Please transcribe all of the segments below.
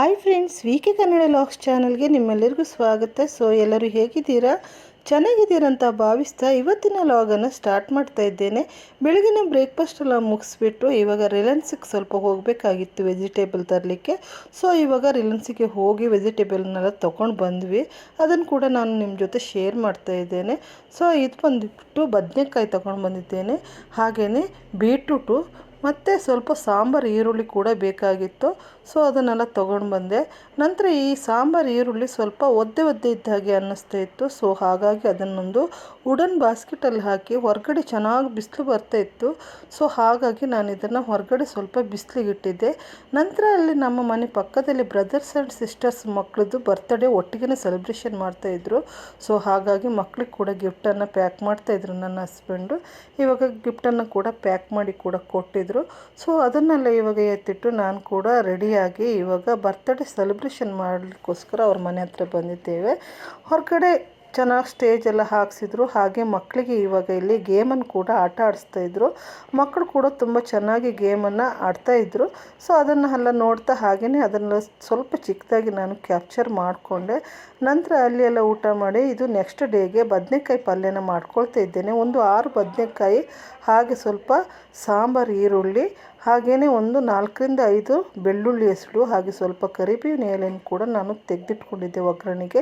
Hi friends V K Kannada LOX ಚಾನಲ್ಗೆ ನಿಮ್ಮೆಲ್ಲರಿಗೂ ಸ್ವಾಗತ. ಸೊ ಎಲ್ಲರೂ ಹೇಗಿದ್ದೀರಾ? ಚೆನ್ನಾಗಿದ್ದೀರಂತ ಭಾವಿಸ್ತಾ ಇವತ್ತಿನ ಲಾಗನ್ನು ಸ್ಟಾರ್ಟ್ ಮಾಡ್ತಾ ಇದ್ದೇನೆ. ಬೆಳಗಿನ ಬ್ರೇಕ್ಫಾಸ್ಟ್ ಎಲ್ಲ ಮುಗಿಸ್ಬಿಟ್ಟು ಇವಾಗ ರಿಲಯನ್ಸಿಗೆ ಸ್ವಲ್ಪ ಹೋಗಬೇಕಾಗಿತ್ತು ವೆಜಿಟೇಬಲ್ ತರಲಿಕ್ಕೆ. ಸೊ ಇವಾಗ ರಿಲಯನ್ಸಿಗೆ ಹೋಗಿ ವೆಜಿಟೇಬಲ್ನೆಲ್ಲ ತೊಗೊಂಡು ಬಂದ್ವಿ. ಅದನ್ನು ಕೂಡ ನಾನು ನಿಮ್ಮ ಜೊತೆ ಶೇರ್ ಮಾಡ್ತಾ ಇದ್ದೇನೆ. ಸೊ ಇದು ಬಂದುಬಿಟ್ಟು ಬದನೆಕಾಯಿ ತೊಗೊಂಡು ಬಂದಿದ್ದೇನೆ. ಹಾಗೆಯೇ ಬೀಟ್ರೂಟು ಮತ್ತು ಸ್ವಲ್ಪ ಸಾಂಬಾರು, ಈರುಳ್ಳಿ ಕೂಡ ಬೇಕಾಗಿತ್ತು. ಸೊ, ಅದನ್ನೆಲ್ಲ ತೊಗೊಂಡು ಬಂದೆ. ನಂತರ ಈ ಸಾಂಬಾರು, ಈರುಳ್ಳಿ ಸ್ವಲ್ಪ ಒದ್ದೆ ಒದ್ದೆ ಇದ್ದ ಹಾಗೆ ಅನ್ನಿಸ್ತಾ ಇತ್ತು. ಸೊ, ಹಾಗಾಗಿ ಅದನ್ನೊಂದು ವುಡನ್ ಬಾಸ್ಕೆಟಲ್ಲಿ ಹಾಕಿ ಹೊರಗಡೆ ಚೆನ್ನಾಗಿ ಬಿಸಿಲು ಬರ್ತಾ ಇತ್ತು. ಸೊ, ಹಾಗಾಗಿ ನಾನು ಇದನ್ನು ಹೊರಗಡೆ ಸ್ವಲ್ಪ ಬಿಸಿಲಿಗೆ ಇಟ್ಟಿದ್ದೆ. ನಂತರ ಅಲ್ಲಿ ನಮ್ಮ ಮನೆ ಪಕ್ಕದಲ್ಲಿ ಬ್ರದರ್ಸ್ ಆ್ಯಂಡ್ ಸಿಸ್ಟರ್ಸ್ ಮಕ್ಕಳದ್ದು ಬರ್ತ್ಡೇ ಒಟ್ಟಿಗೆ ಸೆಲೆಬ್ರೇಷನ್ ಮಾಡ್ತಾಯಿದ್ರು ಸೊ, ಹಾಗಾಗಿ ಮಕ್ಕಳಿಗೆ ಕೂಡ ಗಿಫ್ಟನ್ನು ಪ್ಯಾಕ್ ಮಾಡ್ತಾಯಿದ್ರು ನನ್ನ ಹಸ್ಬೆಂಡು. ಇವಾಗ ಗಿಫ್ಟನ್ನು ಕೂಡ ಪ್ಯಾಕ್ ಮಾಡಿ ಕೂಡ ಕೊಟ್ಟಿದ್ರು ಸೊ ಅದನ್ನೆಲ್ಲ ಇವಾಗ ಎತ್ತಿಟ್ಟು ನಾನು ಕೂಡ ರೆಡಿಯಾಗಿ ಇವಾಗ ಬರ್ತ್ಡೇ ಸೆಲೆಬ್ರೇಷನ್ ಮಾಡಲಿಕ್ಕೋಸ್ಕರ ಅವ್ರ ಮನೆ ಹತ್ರ ಬಂದಿದ್ದೇವೆ. ಹೊರಗಡೆ ಚೆನ್ನಾಗಿ ಸ್ಟೇಜ್ ಎಲ್ಲ ಹಾಕ್ಸಿದ್ರು. ಹಾಗೆ ಮಕ್ಕಳಿಗೆ ಇವಾಗ ಇಲ್ಲಿ ಗೇಮನ್ನು ಕೂಡ ಆಟ ಆಡಿಸ್ತಾ ಇದ್ರು. ಮಕ್ಕಳು ಕೂಡ ತುಂಬ ಚೆನ್ನಾಗಿ ಗೇಮನ್ನು ಆಡ್ತಾಯಿದ್ರು ಸೊ, ಅದನ್ನು ಎಲ್ಲ ನೋಡ್ತಾ ಹಾಗೆಯೇ ಅದನ್ನು ಸ್ವಲ್ಪ ಚಿಕ್ಕದಾಗಿ ನಾನು ಕ್ಯಾಪ್ಚರ್ ಮಾಡಿಕೊಂಡೆ. ನಂತರ ಅಲ್ಲಿ ಎಲ್ಲ ಊಟ ಮಾಡಿ ಇದು ನೆಕ್ಸ್ಟ್ ಡೇಗೆ ಬದನೆಕಾಯಿ ಪಲ್ಯನ ಮಾಡ್ಕೊಳ್ತಾ ಇದ್ದೇನೆ. ಒಂದು ಆರು ಬದನೆಕಾಯಿ, ಹಾಗೆ ಸ್ವಲ್ಪ ಸಾಂಬಾರು, ಈರುಳ್ಳಿ ಹಾಗೆಯೇ ಒಂದು ನಾಲ್ಕರಿಂದ ಐದು ಬೆಳ್ಳುಳ್ಳಿ ಹೆಸಳು ಹಾಗೆ ಸ್ವಲ್ಪ ಕರಿಬೇವಿನ ಎಲೆಯನ್ನು ಕೂಡ ನಾನು ತೆಗೆದಿಟ್ಕೊಂಡಿದ್ದೆ ಒಗ್ಗರಣೆಗೆ.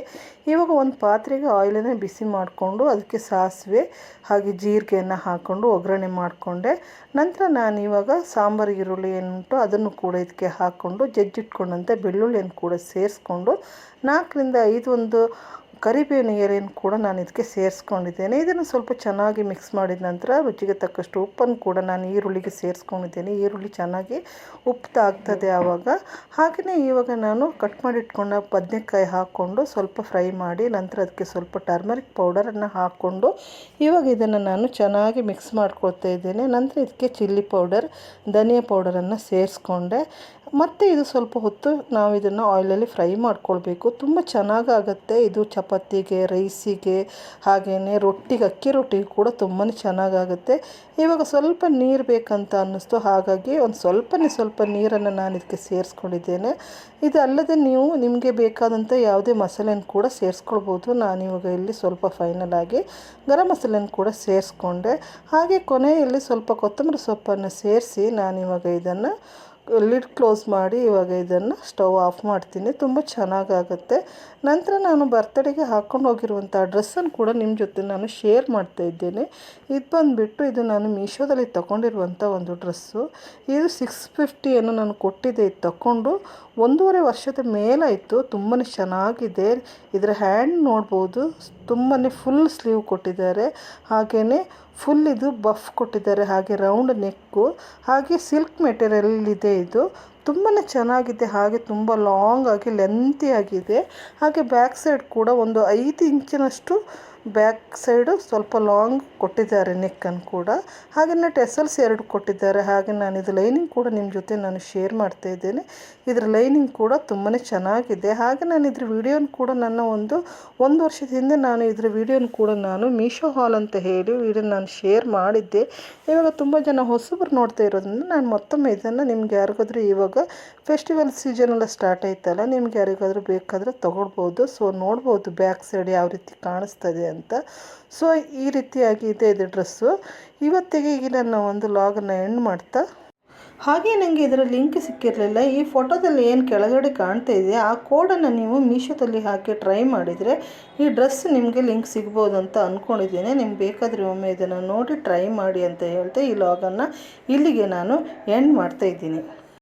ಇವಾಗ ಒಂದು ಪಾತ್ರೆಗೆ ಆಯಿಲನ್ನು ಬಿಸಿ ಮಾಡಿಕೊಂಡು ಅದಕ್ಕೆ ಸಾಸಿವೆ ಹಾಗೆ ಜೀರಿಗೆಯನ್ನು ಹಾಕ್ಕೊಂಡು ಒಗ್ಗರಣೆ ಮಾಡಿಕೊಂಡೆ. ನಂತರ ನಾನು ಇವಾಗ ಸಾಂಬಾರು, ಈರುಳ್ಳಿ ಏನುಂಟು ಅದನ್ನು ಕೂಡ ಇದಕ್ಕೆ ಹಾಕ್ಕೊಂಡು ಜಜ್ಜಿಟ್ಕೊಂಡಂತೆ ಬೆಳ್ಳುಳ್ಳಿಯನ್ನು ಕೂಡ ಸೇರಿಸ್ಕೊಂಡು ನಾಲ್ಕರಿಂದ ಐದು ಒಂದು ಕರಿಬೇವಿನ ಎಲೆಯನ್ನು ಕೂಡ ನಾನು ಇದಕ್ಕೆ ಸೇರಿಸ್ಕೊಂಡಿದ್ದೇನೆ. ಇದನ್ನು ಸ್ವಲ್ಪ ಚೆನ್ನಾಗಿ ಮಿಕ್ಸ್ ಮಾಡಿದ ನಂತರ ರುಚಿಗೆ ತಕ್ಕಷ್ಟು ಉಪ್ಪನ್ನು ಕೂಡ ನಾನು ಈರುಳ್ಳಿಗೆ ಸೇರಿಸ್ಕೊಂಡಿದ್ದೇನೆ. ಈರುಳ್ಳಿ ಚೆನ್ನಾಗಿ ಉಪ್ಪು ತಾಗ್ತದೆ ಆವಾಗ. ಹಾಗೆಯೇ ಇವಾಗ ನಾನು ಕಟ್ ಮಾಡಿ ಇಟ್ಕೊಂಡ ಬದನೆಕಾಯಿ ಹಾಕ್ಕೊಂಡು ಸ್ವಲ್ಪ ಫ್ರೈ ಮಾಡಿ ನಂತರ ಅದಕ್ಕೆ ಸ್ವಲ್ಪ ಟರ್ಮರಿಕ್ ಪೌಡರನ್ನು ಹಾಕ್ಕೊಂಡು ಇವಾಗ ಇದನ್ನು ನಾನು ಚೆನ್ನಾಗಿ ಮಿಕ್ಸ್ ಮಾಡ್ಕೊಳ್ತಾ ಇದ್ದೇನೆ. ನಂತರ ಇದಕ್ಕೆ ಚಿಲ್ಲಿ ಪೌಡರ್ ಧನಿಯಾ ಪೌಡರನ್ನು ಸೇರಿಸ್ಕೊಂಡೆ. ಮತ್ತು ಇದು ಸ್ವಲ್ಪ ಹೊತ್ತು ನಾವು ಇದನ್ನು ಆಯಿಲಲ್ಲಿ ಫ್ರೈ ಮಾಡ್ಕೊಳ್ಬೇಕು. ತುಂಬ ಚೆನ್ನಾಗಾಗತ್ತೆ ಇದು ಚಪಾತಿಗೆ ರೈಸಿಗೆ ಹಾಗೆಯೇ ರೊಟ್ಟಿಗೆ, ಅಕ್ಕಿ ರೊಟ್ಟಿಗೆ ಕೂಡ ತುಂಬಾ ಚೆನ್ನಾಗಾಗುತ್ತೆ ಇವಾಗ ಸ್ವಲ್ಪ ನೀರು ಬೇಕಂತ ಅನ್ನಿಸ್ತು. ಹಾಗಾಗಿ ಒಂದು ಸ್ವಲ್ಪನೇ ಸ್ವಲ್ಪ ನೀರನ್ನು ನಾನು ಇದಕ್ಕೆ ಸೇರಿಸ್ಕೊಂಡಿದ್ದೇನೆ. ಇದು ಅಲ್ಲದೆ ನೀವು ನಿಮಗೆ ಬೇಕಾದಂಥ ಯಾವುದೇ ಮಸಾಲೆನ ಕೂಡ ಸೇರಿಸ್ಕೊಳ್ಬೋದು. ನಾನು ಇವಾಗ ಇಲ್ಲಿ ಸ್ವಲ್ಪ ಫೈನಲ್ ಆಗಿ ಗರಂ ಮಸಾಲೆನ ಕೂಡ ಸೇರಿಸ್ಕೊಂಡೆ. ಹಾಗೆ ಕೊನೆಯಲ್ಲಿ ಸ್ವಲ್ಪ ಕೊತ್ತಂಬರಿ ಸೊಪ್ಪನ್ನು ಸೇರಿಸಿ ನಾನಿವಾಗ ಇದನ್ನು ಲಿಡ್ ಕ್ಲೋಸ್ ಮಾಡಿ ಇವಾಗ ಇದನ್ನು ಸ್ಟವ್ ಆಫ್ ಮಾಡ್ತೀನಿ. ತುಂಬ ಚೆನ್ನಾಗಾಗುತ್ತೆ. ನಂತರ ನಾನು ಬರ್ತಡೆಗೆ ಹಾಕ್ಕೊಂಡು ಹೋಗಿರುವಂಥ ಡ್ರೆಸ್ಸನ್ನು ಕೂಡ ನಿಮ್ಮ ಜೊತೆ ನಾನು ಶೇರ್ ಮಾಡ್ತಾ ಇದ್ದೇನೆ. ಇದು ಬಂದುಬಿಟ್ಟು ಇದು ನಾನು ಮೀಶೋದಲ್ಲಿ ತಗೊಂಡಿರುವಂಥ ಒಂದು ಡ್ರೆಸ್ಸು ಇದು ಸಿಕ್ಸ್ ಫಿಫ್ಟಿಯನ್ನು ನಾನು ಕೊಟ್ಟಿದ್ದೆ. ಇದು ತಗೊಂಡು ಒಂದೂವರೆ ವರ್ಷದ ಮೇಲಾಯಿತು. ತುಂಬಾ ಚೆನ್ನಾಗಿದೆ. ಇದರ ಹ್ಯಾಂಡ್ ನೋಡ್ಬೋದು. ತುಂಬಾ ಫುಲ್ ಸ್ಲೀವ್ ಕೊಟ್ಟಿದ್ದಾರೆ. ಹಾಗೆಯೇ ಫುಲ್ ಇದು ಬಫ್ ಕೊಟ್ಟಿದ್ದಾರೆ, ಹಾಗೆ ರೌಂಡ್ ನೆಕ್ಕು ಹಾಗೆ ಸಿಲ್ಕ್ ಮೆಟೀರಿಯಲ್ ಇದೆ ಇದು. ತುಂಬಾ ಚೆನ್ನಾಗಿದೆ, ಹಾಗೆ ತುಂಬ ಲಾಂಗ್ ಆಗಿ ಲೆಂತಿ ಆಗಿದೆ. ಹಾಗೆ ಬ್ಯಾಕ್ ಸೈಡ್ ಕೂಡ ಒಂದು ಐದು ಇಂಚಿನಷ್ಟು ಬ್ಯಾಕ್ ಸೈಡು ಸ್ವಲ್ಪ ಲಾಂಗ್ ಕೊಟ್ಟಿದ್ದಾರೆ ನೆಕ್ಕನ್ನು ಕೂಡ. ಹಾಗೆಯೇ ಟೆಸಲ್ಸ್ ಎರಡು ಕೊಟ್ಟಿದ್ದಾರೆ. ಹಾಗೆ ನಾನು ಇದು ಲೈನಿಂಗ್ ಕೂಡ ನಿಮ್ಮ ಜೊತೆ ನಾನು ಶೇರ್ ಮಾಡ್ತಾ ಇದ್ದೇನೆ. ಇದರ ಲೈನಿಂಗ್ ಕೂಡ ತುಂಬಾ ಚೆನ್ನಾಗಿದೆ. ಹಾಗೆ ನಾನು ಇದ್ರ ವಿಡಿಯೋನ ಕೂಡ ನನ್ನ ಒಂದು ಒಂದು ವರ್ಷದ ಹಿಂದೆ ನಾನು ಇದರ ವಿಡಿಯೋನ ಕೂಡ ನಾನು ಮೀಶೋ ಹಾಲ್ ಅಂತ ಹೇಳಿ ವಿಡಿಯೋ ನಾನು ಶೇರ್ ಮಾಡಿದ್ದೆ. ಇವಾಗ ತುಂಬ ಜನ ಹೊಸಬ್ರು ನೋಡ್ತಾ ಇರೋದ್ರಿಂದ ನಾನು ಮತ್ತೊಮ್ಮೆ ಇದನ್ನು ನಿಮ್ಗೆ ಯಾರಿಗಾದ್ರೂ ಇವಾಗ ಫೆಸ್ಟಿವಲ್ ಸೀಸನ್ ಎಲ್ಲ ಸ್ಟಾರ್ಟ್ ಆಯ್ತಲ್ಲ, ನಿಮ್ಗೆ ಯಾರಿಗಾದ್ರೂ ಬೇಕಾದರೆ ತೊಗೊಳ್ಬೋದು. ಸೊ ನೋಡ್ಬೋದು ಬ್ಯಾಕ್ ಸೈಡ್ ಯಾವ ರೀತಿ ಕಾಣಿಸ್ತದೆ ಅಂತ. ಸೊ ಈ ರೀತಿಯಾಗಿ ಇದೆ ಇದು ಡ್ರೆಸ್ಸು ಇವತ್ತಿಗೆ ಈಗ ನಾನು ಒಂದು ಲಾಗನ್ನು ಎಂಡ್ ಮಾಡ್ತಾ. ಹಾಗೆ ನನಗೆ ಇದರ ಲಿಂಕ್ ಸಿಕ್ಕಿರಲಿಲ್ಲ. ಈ ಫೋಟೋದಲ್ಲಿ ಏನು ಕೆಳಗಡೆ ಕಾಣ್ತಾ ಇದೆ, ಆ ಕೋಡನ್ನು ನೀವು ಮೀಶೋದಲ್ಲಿ ಹಾಕಿ ಟ್ರೈ ಮಾಡಿದರೆ ಈ ಡ್ರೆಸ್ ನಿಮಗೆ ಲಿಂಕ್ ಸಿಗ್ಬೋದು ಅಂತ ಅಂದ್ಕೊಂಡಿದ್ದೀನಿ ನಿಮ್ಗೆ ಬೇಕಾದರೆ ಒಮ್ಮೆ ಇದನ್ನು ನೋಡಿ ಟ್ರೈ ಮಾಡಿ ಅಂತ ಹೇಳ್ತಾ ಈ ಲಾಗನ್ನು ಇಲ್ಲಿಗೆ ನಾನು ಎಂಡ್ ಮಾಡ್ತಾ ಇದ್ದೀನಿ.